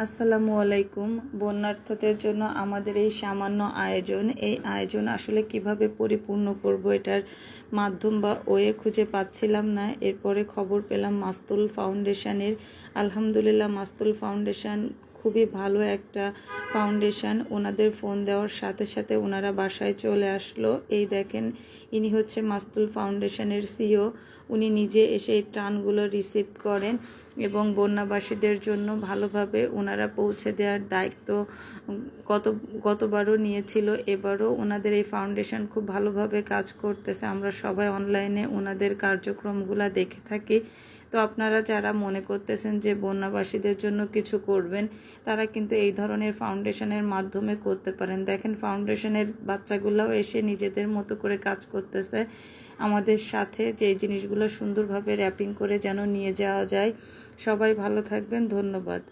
আসসালামু আলাইকুম। বন্যার্থদের জন্য আমাদের এই সামান্য আয়োজন। এই আয়োজন আসলে কীভাবে পরিপূর্ণ করব এটার মাধ্যম বা ওয়ে খুঁজে পাচ্ছিলাম না। এরপরে খবর পেলাম মাস্তুল ফাউন্ডেশনের। আলহামদুলিল্লাহ, মাস্তুল ফাউন্ডেশন খুবই ভালো একটা ফাউন্ডেশান ওনাদের ফোন দেওয়ার সাথে সাথে ওনারা বাসায় চলে আসলো। এই দেখেন, ইনি হচ্ছে মাস্তুল ফাউন্ডেশনের সিও উনি নিজে এসে এই ত্রাণগুলো রিসিভ করেন এবং বন্যাবাসীদের জন্য ভালোভাবে ওনারা পৌঁছে দেওয়ার দায়িত্ব গত, গতবারও নিয়েছিল। এবারও ওনাদের এই ফাউন্ডেশন খুব ভালোভাবে কাজ করতেছে। আমরা সবাই অনলাইনে ওনাদের কার্যক্রমগুলো দেখে থাকি। তো আপনারা যারা মনে করতেছেন যে বন্যাবাসীদের জন্য কিছু করবেন, তারা কিন্তু এই ধরনের ফাউন্ডেশনের মাধ্যমে করতে পারেন। দেখেন, ফাউন্ডেশনের বাচ্চাগুলোও এসে নিজেদের মতো করে কাজ করতেছে। আমাদের সাথে যে জিনিসগুলো সুন্দরভাবে র্যাপিং করে যেন নিয়ে যাওয়া যায়। সবাই ভালো থাকবেন, ধন্যবাদ।